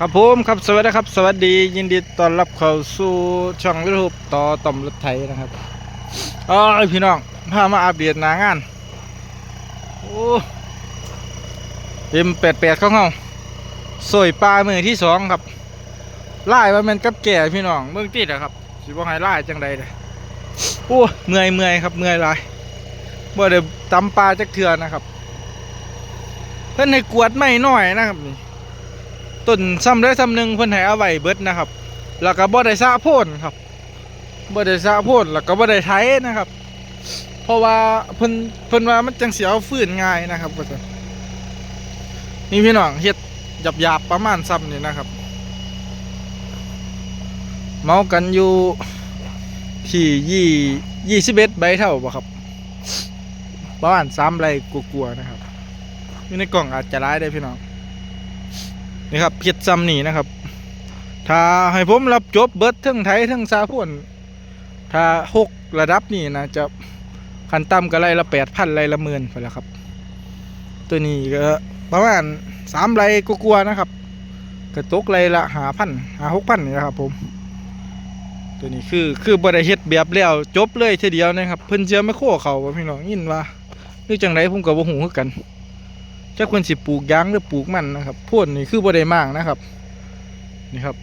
ครับผมครับสวัสดีครับ สวัสดี ยินดีต้อนรับเข้าสู่ช่องวิทูปต่อต่อมรถไถนะครับอ๋อพี่น้องพามาอัปเดตหนางานโอ้เต็มแปดแปดเข้าเงาสวยปลามือที่สองครับไล่ว่ามันกับแก่พี่น้องเมืองติดอะครับสิบ่ให้ไล่จังใดเลยโอ้เมื่อยเมื่อยครับเมื่อยลายบ่ได้ตำปลาจักเทือนะครับ เพิ่นให้กวดไม่น้อยนะครับนี่ ต้นซ้ำได้ซ้ำหนึ่งเพิ่นให้เอาไว้เบิดนะครับ แล้วก็บ่ได้สะโพนครับบ่ได้สะโพนแล้วก็บ่ได้ไถนะครับ เพราะว่าเพิ่นเพิ่นว่ามันจังเสิเอาฟื้นง่ายนะครับว่าซั่นนี่พี่น้องเฮ็ดหยาบๆประมาณซ้ำนี่นะครับ เมากันอยู่ที่ยี่ยี่สิบเอ็ดใบเท่าบ่ครับประมาณสามไรกลัวๆนะครับอยู่ในกล่องอาจจะร้ายได้พี่น้อง นี่ครับเพียดซ้ำนี่นะครับ ถ้าให้ผมรับจบเบิดทั้งไทยทั้งซาพ่นถ้าหกระดับนี่นะจะคันต่ำก็ไรละแปดพันไรละหมื่นไปแล้วครับ ตัวนี้ก็ประมาณสามไรกลัวๆนะครับกระตกไรละหาพันหาหกพันนี่นะครับ ผม ตัวนี้คือคือบริเฮ็ดแบบแล้วจบเลยทีเดียวนะครับ เพิ่นเจียไม่โค้เขาว่าพี่น้องยินว่าหรือจังไรผมกับบ่หูคือกัน จะควรสิปลูกยางหรือปลูกมันนะครับพ่นนี่คือบ่ได้มากนะครับ นี่ครับ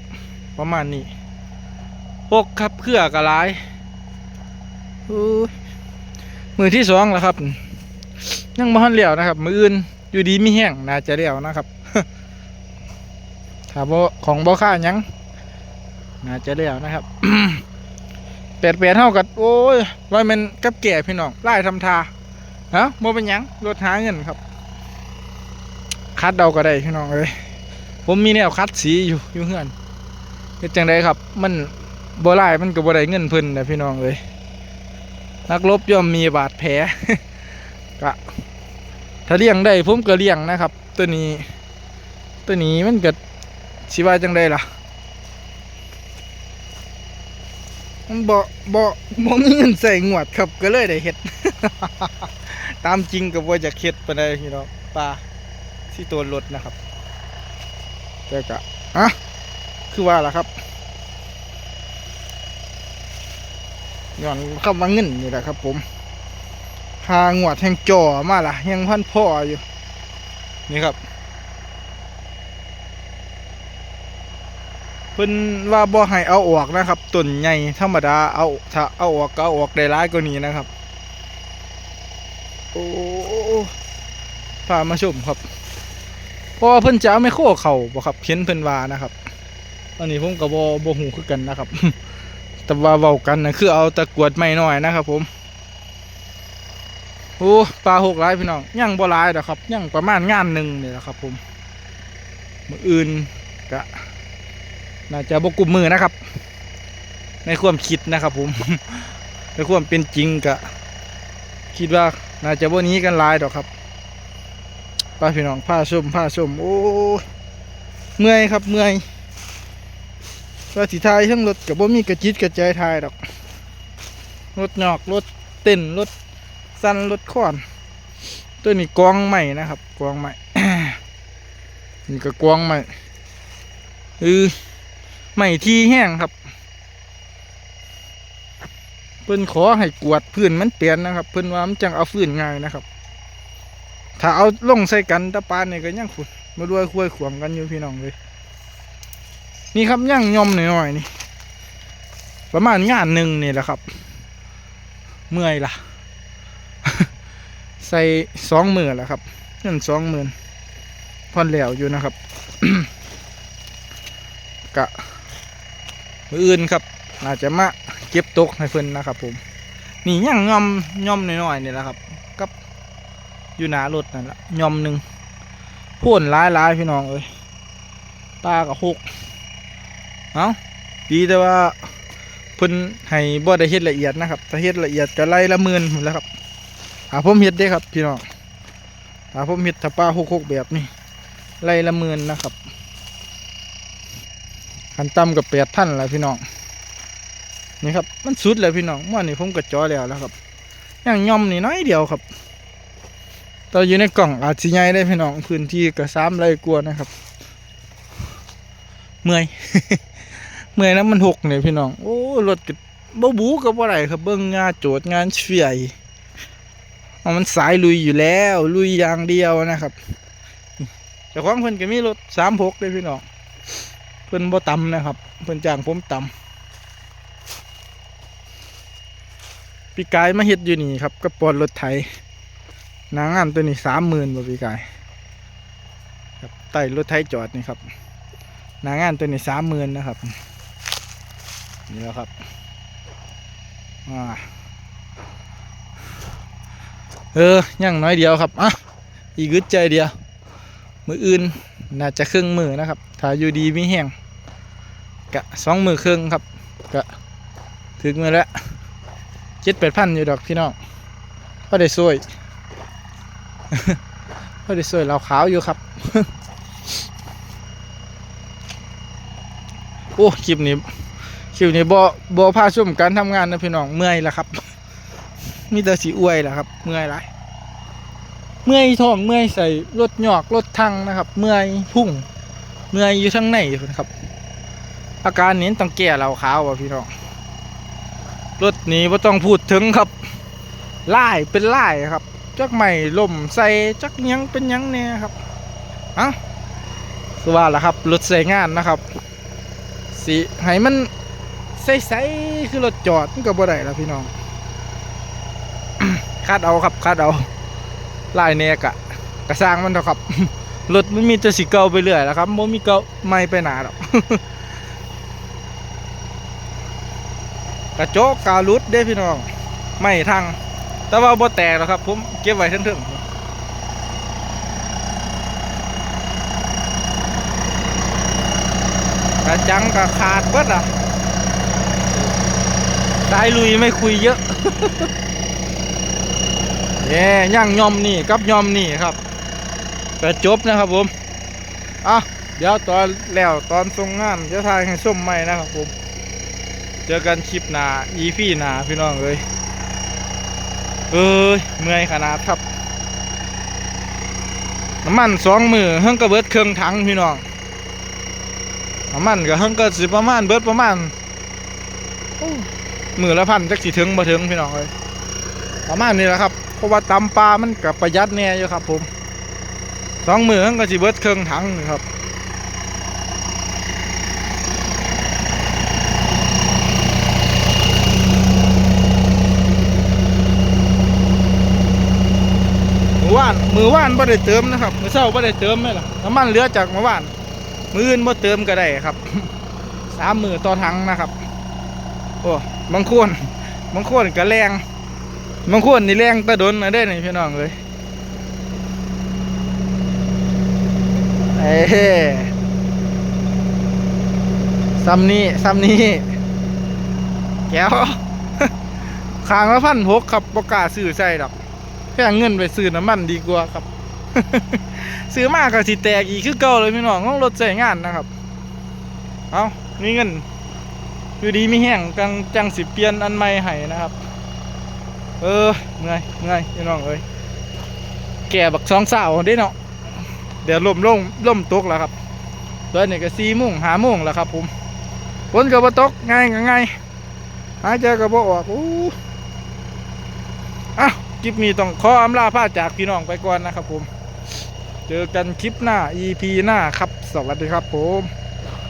ประมาณนี้พกครับเครือกระลายอู้ยมือที่สองแล้วครับยังบ่ทันเลี้ยวนะครับ มืออื่นอยู่ดีมีแห้งน่าจะเลี้ยวนะครับถ้าบ่ของบ่ค่าหยังน่าจะเลี้ยวนะครับแปดแปดเท่ากับโอ้ยว่ามันกับแก่พี่น้องไล่ทำทาฮะบ่เป็นยังรถหาเงินครับ คัดเดาก็ได้พี่น้องเอ้ยผมมีแนวคัดสีอยู่อยู่เฮือนเฮ็ดจังไดครับ มันบ่หลายมันก็บ่ได้เงินเพิ่นนะพี่น้องเอ้ยนักรบย่อมมีบาดแผลก็ถ้าเลี้ยงได้ผมก็เลี้ยงนะครับ ตัวนี้ ตัวนี้มันก็สิว่าจังไดล่ะมันบ่บ่บ่มีเงินใส่งวดครับก็เลยได้เฮ็ด ตามจริงก็บ่อยากเฮ็ดปานใดพี่น้องปลา ที่ตัวรถนะครับแต่กะอะคือว่าล่ะครับย้อนคำว่าเงินนี่แหละครับ ผมหางวดแห่งจ่อมาล่ะ ยังพันพ่ออยู่ นี่ครับเพิ่นว่าบ่ให้เอาออกนะครับต้นใหญ่ธรรมดาเอาถ้าเอาออกก็เอาออกได้ร้ายกว่านี้นะครับ โอ้พามาชมครับเพ ราะว่าเพิ่นจะเอาไม่โค้เข่าบ่ครับเขียนเพิ่นว่านะครับ อันนี้ผมก็บ่บ่ฮู้คือกันนะครับ แต่ว่าเว้ากันนะคือเอาตะกรวดไม่น้อยนะครับ ผมโอ้ปลาหกหลายพี่น้องยังบ่หลายดอกครับยังประมาณงานหนึ่งนี่แหละครับ ผมมืออื่นก็น่าจะบกลุ่มมือนะครับ ในความคิดนะครับ ผมในความเป็นจริงก็คิดว่าน่าจะบ่หนี้กันหลายดอกครับ ป้าพี่น้องผ้าส้มผ้าส้มโอ้เมื่อยครับเมื่อยว่าสิทายทั้งรถกับบ่มีกระจิตกระใจทายดอกรถหยอกรถเต้นรถสั้นรถขอนตัวนี้กองใหม่นะครับกองใหม่นี่ก็กองใหม่เออใหม่ที่แห้งครับ เพิ่นขอให้กวดพื้นมันเปลี่ยนนะครับ เพิ่นว่ามันจังเอาฟื้นง่ายนะครับ ถ้าเอาลงใส่กันตะปานนี่ก็ยังขุดมาด้วยคุยขวางกันอยู่พี่น้องเลยนี่ครับย่างยอมหน่อยๆนี่ ประมาณงานหนึ่งนี่แหละครับ เมื่อยล่ะใส่สองหมื่นแหละครับเงินสองหมื่นพอนแล้วอยู่นะครับกะมืออื่นครับอาจจะมาเก็บตกให้เพิ่นนะครับ ผม นี่ย่างยอมยอมหน่อยๆนี่แหละครับ อยู่หนารถนั่นแหละยอมหนึ่งพ่นร้ายร้ายพี่น้องเอ้ยตากับหกเอาดีแต่ว่าเพิ่นให้บ่ได้เฮ็ดละเอียดนะครับถ้าเฮ็ดละเอียดก็ไล่ละหมื่นหมดแล้วครับหาผมเฮ็ดได้ครับพี่น้องหาผมเฮ็ดถ้าป้าหกหกแบบนี้ไล่ละหมื่นนะครับขันต่ำกับแปดพันแล้วพี่น้องนี่ครับมันสุดแล้วพี่น้องเมื่อนี้ผมก็จอแล้วแล้วครับย่างย่อมนี่น้อยเดียวครับ ตอนอยู่ในกล่องอาจสิใหญ่ได้พี่น้องพื้นที่ก็สามไรกลัวนะครับ เมื่อย เมื่อยน้ำมันหกเนี่ยพี่น้อง โอ้รถก็บ่บูก็บ่ได้ครับเบิ่งงานโจทย์งานเฟียเอามันสายลุยอยู่แล้ว ลุยอย่างเดียวนะครับแต่ของเพิ่นก็มีรถสามหกเลยพี่น้องเพิ่นบ่ต่ำนะครับ เพิ่นจ้างผมต่ำปีกายมาเฮ็ดอยู่นี่ครับก็ปอนรถไถ นางงานตัวนี้สามหมื่นบ่ปีกายครับไต่รถไถจอดนี่ครับนางงานตัวนี้สามหมื่นนะครับนี่แล้วครับอ่าเออยังน้อยเดียวครับอะอีกอึดใจเดียว มืออื่นน่าจะครึ่งมือนะครับ ถ้าอยู่ดีมีแห้งกะสองมือครึ่งครับกะถึงมือแล้วเจ็ดแปดพันอยู่ดอกพี่น้องพอได้ซวย พอได้ซวยเราขาวอยู่ครับ โอ้คลิปนี้คลิปนี้บ่บ่พาชุ่มการทำงานนะพี่น้องเมื่อยแล้วครับ มีแต่สีอวยแหละครับ เมื่อยไรเมื่อยท้องเมื่อยใส่รถหยอกรถทังนะครับ เมื่อยพุ่ง เมื่อยอยู่ทั้งในนะครับ อาการนี้ต้องแก้เราขาวอะพี่น้องรถนี้ว่าต้องพูดถึงครับไล่เป็นไล่ครับ จักใหม่ล่มใส่จักยังเป็นยังเนี่ยครับอ้าสว่าละครับรถใส่งานนะครับสีให้มันใสๆคือรถจอดมันก็บ่ได้แล้วพี่น้องคาดเอาครับคาดเอาลายเนกอะกระสร้างมันเถอะครับรถมันมีแต่สีเก่าไปเรื่อยแล้วครับบ่มีเก่าไม่ไปหนาหรอกกระจกกาลุดเด้พี่น้อง ไม่ทาง แต่ว่าบ่แตกหรอกครับ ผมเก็บไว้ทั้งถึงกระจังกระขาดเบิดอะสายลุยไม่คุยเยอะเย่ย่างยอมนี่กับยอมนี่ครับก็จบนะครับผม อะ เดี๋ยวตอนแล้วตอนส่งงานจะทายให้ส้มใหม่นะครับผม เจอกันคลิปหนา EP หนาพี่น้องเลย เอ้ยเมื่อยขนาดครับ น้ำมันสองมือเฮิ่งก็เบิดเครื่องถังพี่น้องน้ำมันก็เฮิ่งก็สิประมาณเบิดประมาณโอ้มือละพันจักสิถึงบ่ถึงพี่น้องเลยประมาณนี้แหละครับเพราะว่าตำปลามันกับประหยัดแน่อยู่ครับ ผมสองมือมันก็สิเบิดเครื่องถังครับ ว่าน มือว่านบ่ได้เติมนะครับ มือเช้าบ่ได้เติมไหมล่ะน้ำมันเหลือจากมือว่าน มืออื่นบ่เติมก็ได้ครับสามมือต่อถังนะครับ โอ้บางคนบางคนก็แรงบางคนนี่แรงตะดนนะได้นี่พี่น้องเลยเอ้ซัมนี่ซัมนี่แก้วขางละพันหกครับประกล้าซื้อใส่ดอก แค่เงินไปซื้อน้ำมันดีกว่าครับ ซื้อมากก็สิแตกอีกคือเก่าเลยพี่น้องต้องรถใส่งานนะครับ เอามีเงินคือดีมีแห้งจังจังสิเปลี่ยนอันใหม่ให้นะครับ เออเมื่อยเมื่อยพี่น้องเอ้ยแก่บักสองสาวได้เนาะเดี๋ยวล่มลงล่มตกแล้วครับตอนนี้ก็สี่โมงหาโมงแล้วครับผมฝนก็บ่ตกง่ายง่ายหายใจก็บ่ออกอู้ คลิปนี้ต้องขออำลาพาจากพี่น้องไปก่อนนะครับผม เจอกันคลิปหน้า EP หน้าครับ สวัสดีครับผม